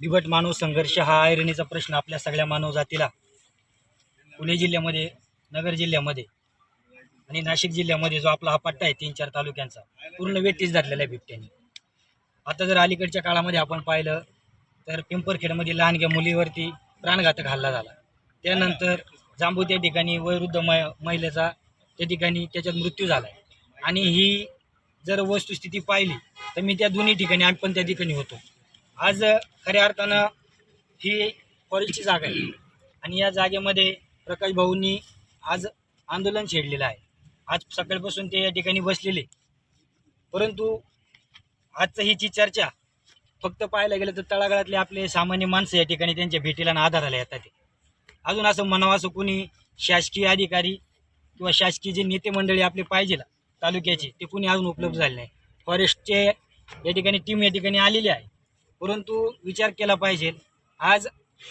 बिबट मानव संघर्ष हा ऐरणीचा प्रश्न आपल्या सगळ्या मानव जातीला. पुणे जिल्ह्यामध्ये नगर जिल्ह्यामध्ये आणि नाशिक जिल्ह्यामध्ये जो आपला हा पट्टा आहे तीन चार तालुक्यांचा पूर्ण वेटीस धरलेला आहे बिबट्याने. आता जर अलीकडच्या काळामध्ये आपण पाहिलं तर पिंपरखेडमध्ये लहानग्या मुलीवरती प्राणघातक हल्ला झाला. त्यानंतर जांबू त्या ठिकाणी वयोवृद्ध म महिलेचा त्या ठिकाणी त्याच्यात मृत्यू झाला. आणि ही जर वस्तुस्थिती पाहिली तर मी त्या दोन्ही ठिकाणी आम्ही पण त्या ठिकाणी होतो. आज खऱ्या अर्थानं ही फॉरेस्टची जागा आहे. आणि या जागेमध्ये प्रकाश भाऊंनी आज आंदोलन छेडलेलं आहे. आज सकाळपासून ते या ठिकाणी बसलेले. परंतु आजचं हीची चर्चा फक्त पाहायला गेलं तर तळागाळातले आपले सामान्य माणसं या ठिकाणी त्यांच्या भेटीला आणि आधाराला येतात. अजून असं म्हणावं असं कोणी शासकीय अधिकारी किंवा शासकीय जे नेते मंडळी आपले पाहिजे तालुक्याचे ते कोणी अजून उपलब्ध झाले नाही. फॉरेस्टचे या ठिकाणी टीम या ठिकाणी आलेली आहे. परंतु विचार केला पाहिजे. आज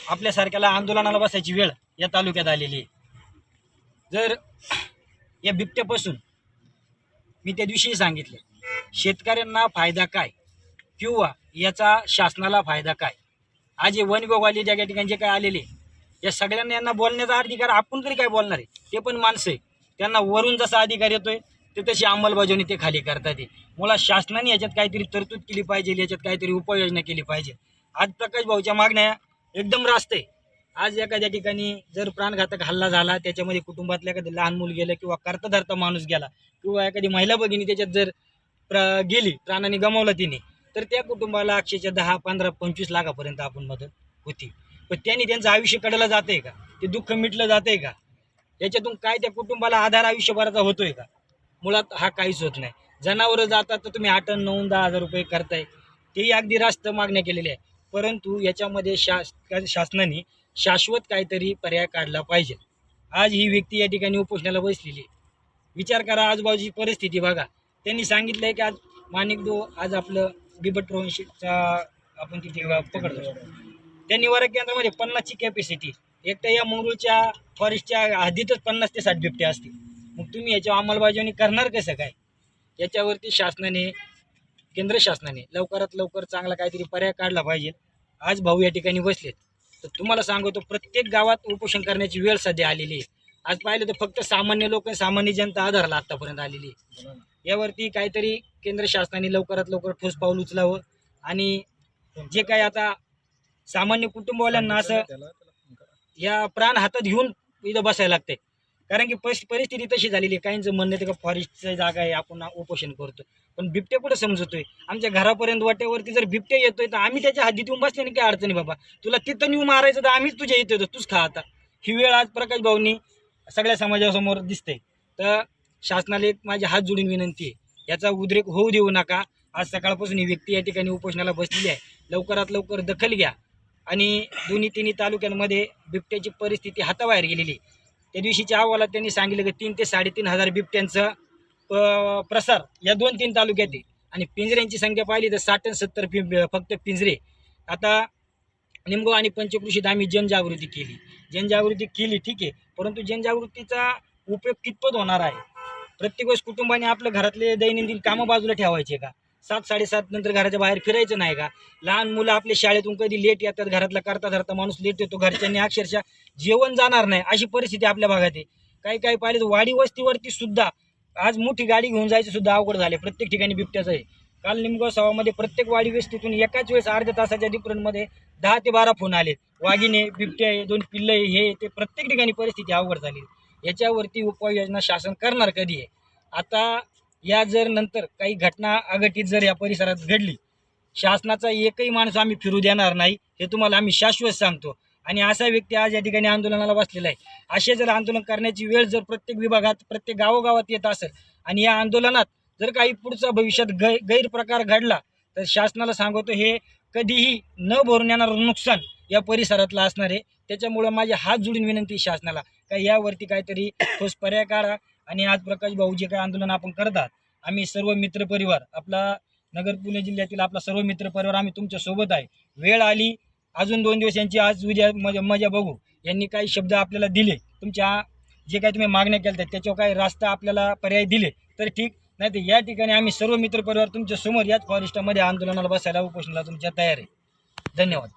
आपल्यासारख्याला आंदोलनाला बसायची वेळ या तालुक्यात आलेली आहे. जर या बिबट्यापासून मी त्या दिवशीही सांगितले शेतकऱ्यांना फायदा काय किंवा याचा शासनाला फायदा काय? आज हे वन विभागवाले ज्या ज्या ठिकाणी जे काय आलेले या सगळ्यांना यांना बोलण्याचा अधिकार आपण तरी काय बोलणार आहे? ते पण माणसं आहे. त्यांना वरून जसा अधिकार येतोय ते तशी अंमलबजावणी ते खाली करतात मुला मुळात शासनाने याच्यात काहीतरी तरतूद केली पाहिजे याच्यात काहीतरी उपाययोजना केली पाहिजे. आज प्रकाश भाऊच्या मागण्या एकदम रास्त आहे. आज एखाद्या ठिकाणी जर प्राणघातक हल्ला झाला त्याच्यामध्ये कुटुंबातल्या एखादं लहान मूल गेलं किंवा करता धरता माणूस गेला किंवा एखादी महिला भगिनी त्याच्यात जर प्र गेली प्राणाने गमावला तिने तर त्या कुटुंबाला अक्षरशः दहा पंधरा पंचवीस लाखापर्यंत आपण मदत होती. पण त्यांनी त्यांचं आयुष्य कडलं आहे का? ते दुःख मिटलं जातंय का? याच्यातून काय त्या कुटुंबाला आधार आयुष्यभराचा होतोय का? मुळात हा काहीच होत नाही. जनावरं जातात तर तुम्ही आठ नऊ दहा हजार रुपये करताय. तेही अगदी रास्त मागण्या केलेल्या आहे. परंतु याच्यामध्ये शास शासनाने शाश्वत काहीतरी पर्याय काढला पाहिजे. आज ही व्यक्ती या ठिकाणी उपोषणाला बसलेली आहे. विचार करा आजूबाजूची परिस्थिती बघा. त्यांनी सांगितलंय की आज माणिक दो आज आपलं बिबट रोहनशीचा आपण तिथे पकडतो. त्या निवारक केंद्रामध्ये पन्नासची कॅपॅसिटी एकट्या या मंगळूरच्या फॉरेस्टच्या हद्दीतच पन्नास ते साठ बिबटे असतील. मग तुम्ही याच्या अंमलबजावणी करणार कसं काय? याच्यावरती शासनाने केंद्र शासनाने लवकरात लवकर चांगला काहीतरी पर्याय काढला पाहिजे. आज भाऊ या ठिकाणी बसलेत. तर तुम्हाला सांगतो प्रत्येक गावात उपोषण करण्याची वेळ सध्या आलेली आहे. आज पाहिलं तर फक्त सामान्य लोक सामान्य जनता आधारला आत्तापर्यंत आलेली आहे. यावरती काहीतरी केंद्र शासनाने लवकरात लवकर ठोस पाऊल उचलावं आणि जे काही आता सामान्य कुटुंबवाल्यांना असं या प्राण हातात घेऊन इथं बसायला लागते कारण की पस परिस्थिती तशी झालेली आहे. काहींचं म्हणणं आहे का फॉरेस्टचं जागा आहे आपण उपोषण करतो पण बिबटे कुठं समजतोय? आमच्या घरापर्यंत वाट्यावरती जर बिबटे येतोय तर आम्ही त्याच्या हद्दीत येऊन बसल्याने काय अडचणी बाबा. तुला तिथं येऊ मारायचं तर आम्हीच तुझ्या येतो. तूच खा आता. ही वेळ आज प्रकाश भाऊनी सगळ्या समाजासमोर दिसते. तर शासनाला एक माझी हात जोडून विनंती आहे. याचा उद्रेक होऊ देऊ नका. आज सकाळपासून ही व्यक्ती या ठिकाणी उपोषणाला बसलेली आहे. लवकरात लवकर दखल घ्या. आणि दोन्ही तिन्ही तालुक्यांमध्ये बिबट्याची परिस्थिती हाताबाहेर गेलेली आहे. त्या दिवशीच्या अहवालात त्यांनी सांगितलं की तीन ते साडेतीन हजार बिबट्यांचं प्रसार या दोन तीन तालुक्यात आहे. आणि पिंजऱ्यांची संख्या पाहिली तर साठ आणि सत्तर पि फक्त पिंजरे. आता निमगाव आणि पंचकृषीत आम्ही जनजागृती केली. जनजागृती केली ठीक आहे. परंतु जनजागृतीचा उपयोग कितपत होणार आहे? प्रत्येक वेळेस कुटुंबाने आपल्या घरातले दैनंदिन कामं बाजूला ठेवायचे का? सात साडेसात नंतर घराच्या बाहेर फिरायचं नाही का? लहान मुलं आपल्या शाळेतून कधी लेट येतात घरातला करता धरता माणूस लेट येतो घरच्यांनी अक्षरशः जेवण जाणार नाही अशी परिस्थिती आपल्या भागात आहे. काही काही पाहिलं तर वाडी वस्तीवरती सुद्धा आज मोठी गाडी घेऊन जायचं सुद्धा अवघड झाले प्रत्येक ठिकाणी बिबट्याचं आहे. काल निमगाव सभामध्ये प्रत्येक वाडी वस्तीतून एकाच वेळेस अर्ध्या तासाच्या डिफरंटमध्ये दहा ते बारा फोन आले वाघिणे बिबटे आहे दोन पिल्लं आहे हे ते प्रत्येक ठिकाणी परिस्थिती अवघड झाली याच्यावरती उपाययोजना शासन करणार कधी आहे? आता या जर नंतर काही घटना अघटित जर या परिसरात घडली शासनाचा एकही माणूस आम्ही फिरू देणार नाही हे तुम्हाला आम्ही शाश्वत सांगतो. आणि असा व्यक्ती आज या ठिकाणी आंदोलनाला बसलेला आहे. असे जर आंदोलन करण्याची वेळ जर प्रत्येक विभागात प्रत्येक गावोगावात येत असेल आणि या आंदोलनात जर काही पुढचा भविष्यात गै गैरप्रकार घडला तर शासनाला सांगतो हे कधीही न भरून येणारं नुकसान या परिसरातलं असणार आहे. त्याच्यामुळं माझी हात जोडून विनंती शासनाला. का यावरती काहीतरी ठोस पर्याय काढा आणि आज प्रकाश भाऊ जे काही आंदोलन आपण करतात आम्ही सर्व मित्रपरिवार आपला नगर पुणे जिल्ह्यातील आपला सर्व मित्रपरिवार आम्ही तुमच्यासोबत आहे. वेळ आली अजून दोन दिवस यांची आज उद्या मजा मजा बघू. यांनी काही शब्द आपल्याला दिले तुमच्या जे काही तुम्ही मागण्या केल्या त्याच्यावर काही रास्ता आपल्याला पर्याय दिले तर ठीक. नाही तर या ठिकाणी आम्ही सर्व मित्रपरिवार तुमच्यासमोर याच फॉरेस्टामध्ये आंदोलनाला बसायला उपोषणाला तुमच्या तयार आहे. धन्यवाद.